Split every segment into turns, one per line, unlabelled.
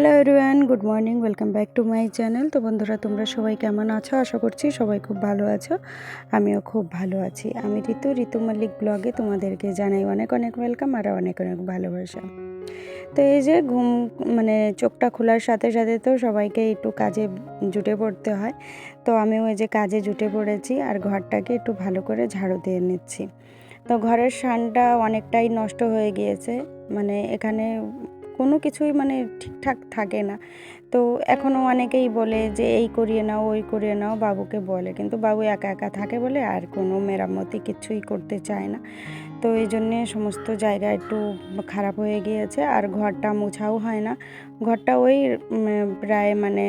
Hello everyone, good morning, welcome back to my channel. তো বন্ধুরা, তোমরা সবাই কেমন আছো? আশা করছি সবাই খুব ভালো আছো, আমিও খুব ভালো আছি। আমি ঋতু ঋতু মল্লিক ব্লগে তোমাদেরকে জানাই অনেক অনেক ওয়েলকাম আর অনেক অনেক ভালোবাসা। তো এই যে ঘুম মানে চোখটা খোলার সাথে সাথে তো সবাইকে একটু কাজে জুটে পড়তে হয়। তো আমিও এই যে কাজে জুটে পড়েছি আর ঘরটাকে একটু ভালো করে ঝাড়ু দিয়ে নিচ্ছি। তো ঘরের শানটা অনেকটাই নষ্ট হয়ে গিয়েছে। মানে এখানে কোনো কিছুই মানে ঠিকঠাক থাকে না। তো এখনও অনেকেই বলে যে, এই করিয়ে নাও, ওই করিয়ে নাও। বাবুকে বলে। কিন্তু বাবু একা একা থাকে বলে আর কোনো মেরামতি কিছুই করতে চায় না। তো এই জন্যে সমস্ত জায়গা একটু খারাপ হয়ে গিয়েছে। আর ঘরটা মোছাও হয় না। ঘরটা ওই প্রায় মানে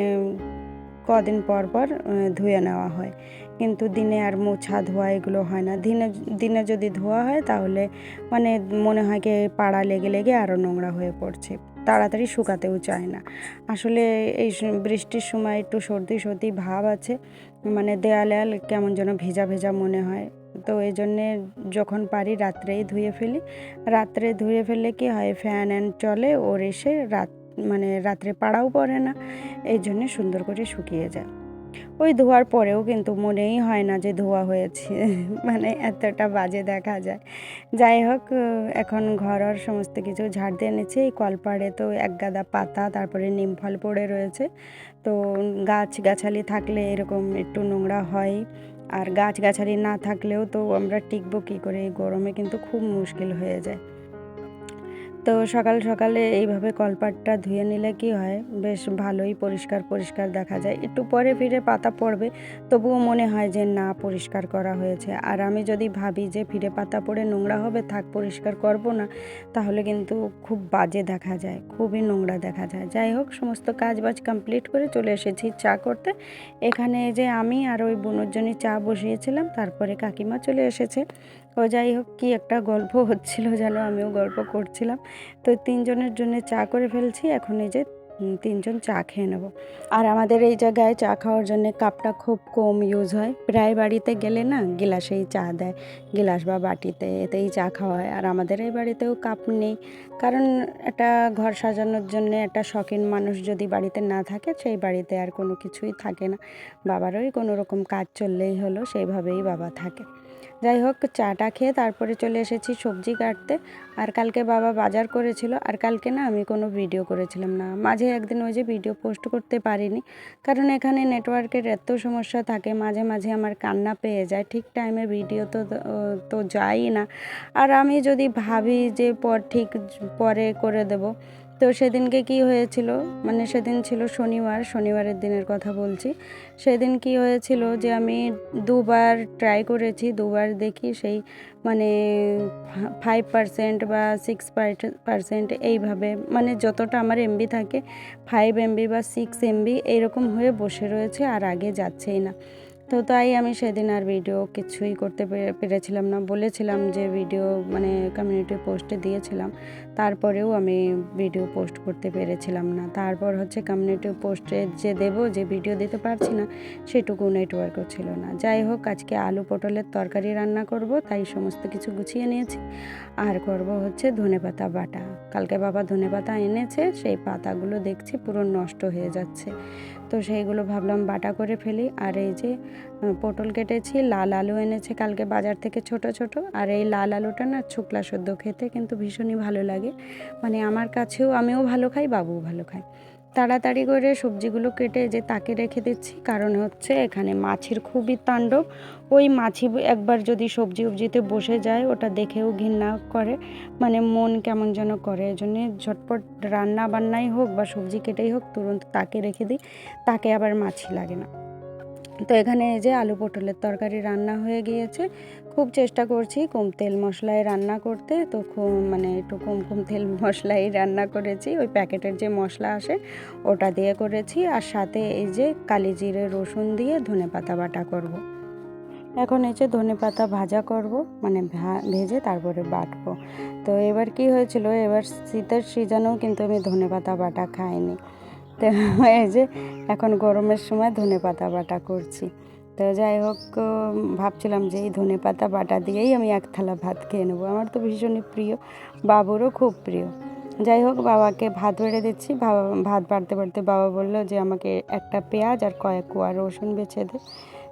কদিন পর পর ধুয়ে নেওয়া হয়। কিন্তু দিনে আর মোছা ধোয়া এগুলো হয় না। দিনে দিনে যদি ধোয়া হয় তাহলে মানে মনে হয় কি পাড়া লেগে লেগে আরও নোংরা হয়ে পড়ছে। তাড়াতাড়ি শুকাতেও চায় না। আসলে এই বৃষ্টির সময় একটু সর্দি সর্দি ভাব আছে। মানে দেয়ালে কেমন যেন ভেজা ভেজা মনে হয়। তো এই জন্যে যখন পারি রাত্রেই ধুয়ে ফেলি। রাত্রে ধুয়ে ফেললে কি হয়, ফ্যান অ্যান চলে, ওর এসে রাত মানে রাত্রে পাড়াও পড়ে না, এই জন্যে সুন্দর করে শুকিয়ে যায়। ওই ধোয়ার পরেও কিন্তু মনেই হয় না যে ধোয়া হয়েছে মানে এতটা বাজে দেখা যায়। যাই হোক, এখন ঘর সমস্ত কিছু ঝাড় দিয়ে এনেছে, এই কলপাড়ে তো এক গাদা পাতা, তারপরে নিম ফল পড়ে রয়েছে। তো গাছ গাছালি থাকলে এরকম একটু নোংরা হয়, আর গাছ গাছালি না থাকলেও তো আমরা টিকবো কী করে? এই গরমে কিন্তু খুব মুশকিল হয়ে যায়। তো সকাল সকালে এইভাবে কলপাটটা ধুয়ে নিলে কি হয়? বেশ ভালোই পরিষ্কার পরিষ্কার দেখা যায়। একটু পরে ফিরে পাতা পড়বে। তবুও মনে হয় যে না, পরিষ্কার করা হয়েছে। আর আমি যদি ভাবি যে ফিরে পাতা পড়ে নোংরা হবে, থাক, পরিষ্কার করব না, তাহলে কিন্তু খুব বাজে দেখা যায়। খুবই নোংরা দেখা যায়। যাই হোক, সমস্ত কাজ বাজ কমপ্লিট করে চলে এসেছি চা করতে। এখানে যে আমি আর ওই বোনের জন্য চা বসিয়েছিলাম, তারপরে কাকিমা চলে এসেছে। ও যাই হোক, কি একটা গল্প হচ্ছিল যেন আমিও গল্প করছিলাম। তো তিনজনের জন্য চা করে ফেলছি, এখন এই যে তিনজন চা খেয়ে নেব। আর আমাদের এই জায়গায় চা খাওয়ার জন্য কাপটা খুব কম ইউজ হয়। প্রায় বাড়িতে গেলে না, গিলাসেই চা দেয়। গিলাস বা বাটিতে এতেই চা খাওয়া হয়। আর আমাদের এই বাড়িতেও কাপ নেই। কারণ একটা ঘর সাজানোর জন্য একটা শখিন মানুষ যদি বাড়িতে না থাকে, সেই বাড়িতে আর কোনো কিছুই থাকে না। বাবারই কোনো রকম কাজ চললেই হলো, সেইভাবেই বাবা থাকে। যাই হোক, চাটা খেয়ে তারপরে চলে এসেছি সবজি কাটতে। আর কালকে বাবা বাজার করেছিল, আর কালকে না আমি কোনো ভিডিও করেছিলাম না। মাঝে একদিন ওই যে ভিডিও পোস্ট করতে পারিনি, কারণ এখানে নেটওয়ার্কের এত সমস্যা থাকে, মাঝে মাঝে আমার কান্না পেয়ে যায়। ঠিক টাইমে ভিডিও তো তো যাই না। আর আমি যদি ভাবি যে পর ঠিক পরে করে দেব তো সেদিনকে কি হয়েছিল? মানে সেদিন ছিল শনিবার, শনিবারের দিনের কথা বলছি। সেদিন কি হয়েছিল যে আমি দুবার ট্রাই করেছি, দুবার দেখি সেই মানে ফাইভ পারসেন্ট বা সিক্স পারসেন্ট এইভাবে। মানে যতটা আমার এমবি থাকে ফাইভ এমবি বা সিক্স এমবি এইরকম হয়ে বসে রয়েছে আর আগে যাচ্ছেই না। তো তাই আমি সেদিন আর ভিডিও কিছুই করতে পেরেছিলাম না। বলেছিলাম যে ভিডিও মানে কমিউনিটি পোস্টে দিয়েছিলাম। তারপরেও আমি ভিডিও পোস্ট করতে পেরেছিলাম না। তারপর হচ্ছে কমিউনিটি পোস্টে যে দেব, যে ভিডিও দিতে পারছি না, সেটুকু নেটওয়ার্কও ছিল না। যাই হোক, আজকে আলু পটলের তরকারি রান্না করব, তাই সমস্ত কিছু গুছিয়ে নিয়েছি। আর করব হচ্ছে ধনে পাতা বাটা। কালকে বাবা ধনে পাতা এনেছে, সেই পাতাগুলো দেখছি পুরো নষ্ট হয়ে যাচ্ছে। তো সেইগুলো ভাবলাম বাটা করে ফেলি। আর এই যে পটল কেটেছি, লাল আলু এনেছে কালকে বাজার থেকে ছোট ছোট। আর এই লাল আলুটা না শুকলা সদ্য খেতে কিন্তু ভীষণই ভালো লাগে। মানে আমার কাছেও আমিও ভালো খাই, বাবুও ভালো খায়। তাড়াতাড়ি করে সবজিগুলো কেটে যে তাকে রেখে দিচ্ছি। কারণ হচ্ছে এখানে মাছির খুবই তাণ্ডব। ওই মাছি একবার যদি সবজি উবজিতে বসে যায়, ওটা দেখেও ঘৃণা করে। মানে মন কেমন যেন করে। এই জন্যে ঝটপট রান্না বান্নাই হোক বা সবজি কেটেই হোক, তুরন্ত তাকে রেখে দিই। তাকে আবার মাছি লাগে না। তো এখানে এই যে আলু পটলের তরকারি রান্না হয়ে গিয়েছে। খুব চেষ্টা করছি কম তেল মশলায় রান্না করতে। তো খুব মানে একটু কম কম তেল মশলাই রান্না করেছি। ওই প্যাকেটের যে মশলা আসে, ওটা দিয়ে করেছি। আর সাথে এই যে কালি জিরে রসুন দিয়ে ধনে পাতা বাটা করব। এখন এই যে ধনে পাতা ভাজা করব মানে ভেজে তারপরে বাটবো। তো এবার কি হয়েছিল, এবার শীতের সিজনেও কিন্তু আমি ধনে পাতা বাটা খাইনি। তো এই যে এখন গরমের সময় ধনে পাতা বাটা করছি। তো যাই হোক ভাবছিলাম যে এই ধনে পাতা বাটা দিয়েই আমি এক থালা ভাত খেয়ে নেব। আমার তো ভীষণই প্রিয়, বাবুরও খুব প্রিয়। যাই হোক, বাবাকে ভাত বেড়ে দিচ্ছি। ভাত বাড়তে বাড়তে বাবা বলল যে আমাকে একটা পেঁয়াজ আর কয়েক কোয়া রসুন বেছে দে।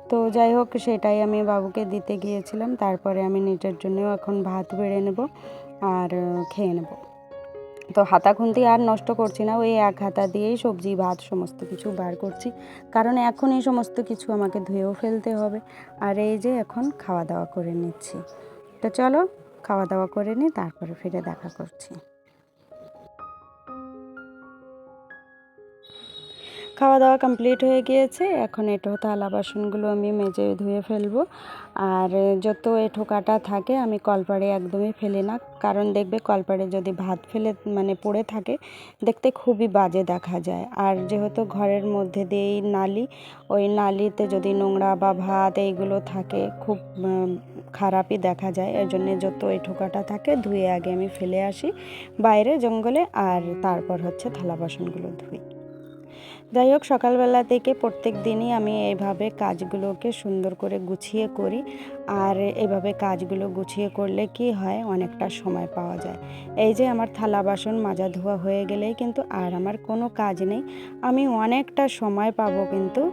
তো যাই হোক, সেটাই আমি বাবুকে দিতে গিয়েছিলাম। তারপরে আমি নিজের জন্যও এখন ভাত বেড়ে নেব আর খেয়ে নেব। তো হাতা খুন্তি আর নষ্ট করছি না, ওই এক হাতা দিয়েই সবজি, ভাত সমস্ত কিছু বার করছি। কারণ এখন এই সমস্ত কিছু আমাকে ধুয়েও ফেলতে হবে। আর এই যে এখন খাওয়া দাওয়া করে নিচ্ছি। তো চলো, খাওয়া দাওয়া করে নিই, তারপরে ফিরে দেখা করছি। খাওয়া দাওয়া কমপ্লিট হয়ে গিয়েছে। এখন এঁটো থালা বাসনগুলো আমি মেজে ধুয়ে ফেলব। আর যত এঁঠো কাটা থাকে, আমি কলপাড়ে একদমই ফেলি না। কারণ দেখবে কলপাড়ে যদি ভাত ফেলে মানে পড়ে থাকে, দেখতে খুবই বাজে দেখা যায়। আর যেহেতু ঘরের মধ্যে দিয়েই নালি, ওই নালিতে যদি নোংরা বা ভাত এইগুলো থাকে, খুব খারাপই দেখা যায়। এর জন্যে যত এঁঠো কাটা থাকে, ধুয়ে আগে আমি ফেলে আসি। বাইরে জঙ্গলে, আর তারপর হচ্ছে থালা বাসনগুলো ধুই। যাই হোক, সকালবেলা থেকে প্রত্যেক দিনই আমি এইভাবে কাজগুলোকে সুন্দর করে গুছিয়ে করি। আর এইভাবে কাজগুলো গুছিয়ে করলে কি হয়, অনেকটা সময় পাওয়া যায়। এই যে আমার থালা বাসন মাজা ধোয়া হয়ে গেলেই কিন্তু আর আমার কোনো কাজ নেই। আমি অনেকটা সময় পাবো কিন্তু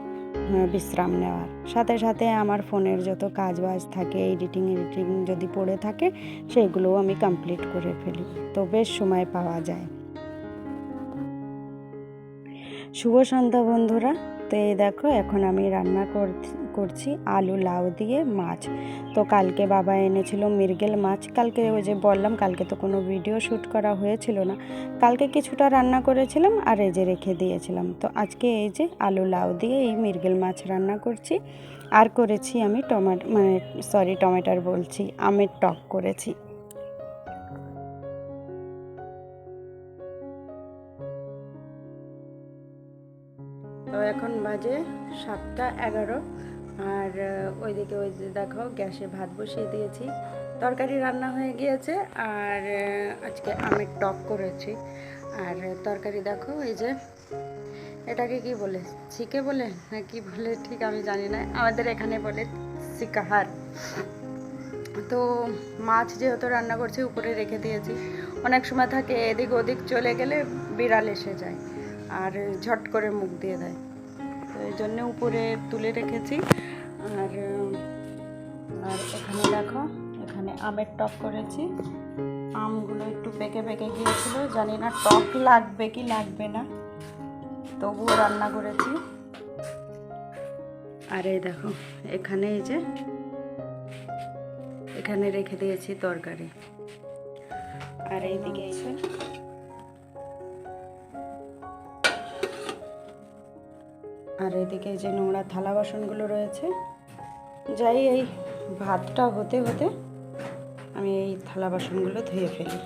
বিশ্রাম নেওয়ার। সাথে সাথে আমার ফোনের যত কাজ বাজ থাকে, এডিটিং এডিটিং যদি পড়ে থাকে, সেগুলোও আমি কমপ্লিট করে ফেলি। তো বেশ সময় পাওয়া যায়। শুভ সন্ধ্যা বন্ধুরা। তো এই দেখো, এখন আমি রান্না করছি- আলু লাউ দিয়ে মাছ। তো কালকে বাবা এনেছিল মৃগেল মাছ। কালকে ওই যে বললাম, কালকে তো কোনো ভিডিও শ্যুট করা হয়েছিল না। কালকে কিছুটা রান্না করেছিলাম আর এই যে রেখে দিয়েছিলাম। তো আজকে এই যে আলু লাউ দিয়ে এই মৃগেল মাছ রান্না করছি। আর করেছি আমি টমাটো মানে সরি টমেটোর বলছি, আমের টক করেছি। বাজে সাতটা এগারো। আর ওইদিকে ওই যে দেখো গ্যাসে ভাত বসিয়ে দিয়েছি। তরকারি রান্না হয়ে গিয়েছে আর আজকে আমের টক করেছি। আর তরকারি দেখো এই যে, এটাকে কি বলে, ছিকে বলে না কি বলে ঠিক আমি জানি না। আমাদের এখানে বলে সিকাহার তো মাছ যেহেতু রান্না করছি, উপরে রেখে দিয়েছি। অনেক সময় থাকে এদিক ওদিক চলে গেলে বিড়াল এসে যায় আর ঝট করে মুখ দিয়ে দেয়। এই জন্যে উপরে তুলে রেখেছি। আর আর এখানে দেখো, এখানে আমের টক করেছি। আমগুলো একটু পেকে পেকে গিয়েছিল। জানি না টক লাগবে কি লাগবে না। তবুও রান্না করেছি। আর এই দেখো, এখানে এই যে, এখানে রেখে দিয়েছি তরকারি। আর এইদিকে এই আর এদিকে যে নোংরা থালা বাসনগুলো রয়েছে। যাই, এই ভাতটা হতে হতে আমি এই থালা বাসনগুলো ধুয়ে ফেলি।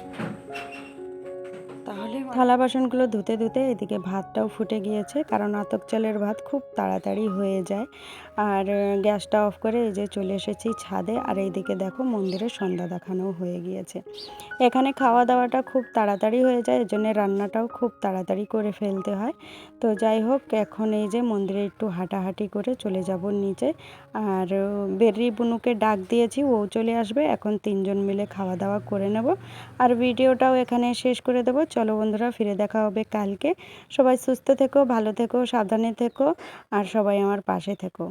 থালা বাসনগুলো ধুতে ধুতে এদিকে ভাতটাও ফুটে গিয়েছে, কারণ আতক চালের ভাত খুব তাড়াতাড়ি হয়ে যায়। আর গ্যাসটা অফ করে এই যে চলে এসেছি ছাদে, আর এইদিকে দেখো মন্দিরে সন্ধ্যা দেখানো হয়ে গিয়েছে। এখানে খাওয়া দাওয়াটা খুব তাড়াতাড়ি হয়ে যায়, এজন্য রান্নাটাও খুব তাড়াতাড়ি করে ফেলতে হয়। তো যাই হোক, এখন এই যে মন্দিরে একটু হাঁটাহাঁটি করে চলে যাব নিচে। আর বের্রি বুনুকে ডাক দিয়েছি, ও চলে আসবে, এখন তিনজন মিলে খাওয়া দাওয়া করে নেব। আর ভিডিওটাও এখানে শেষ করে দেবো। চলো বন্ধুরা, ফিরে দেখা হবে কালকে। সবাই সুস্থ থেকো, ভালো থেকো, সাবধানে থেকো, আর সবাই আমার পাশে থেকো।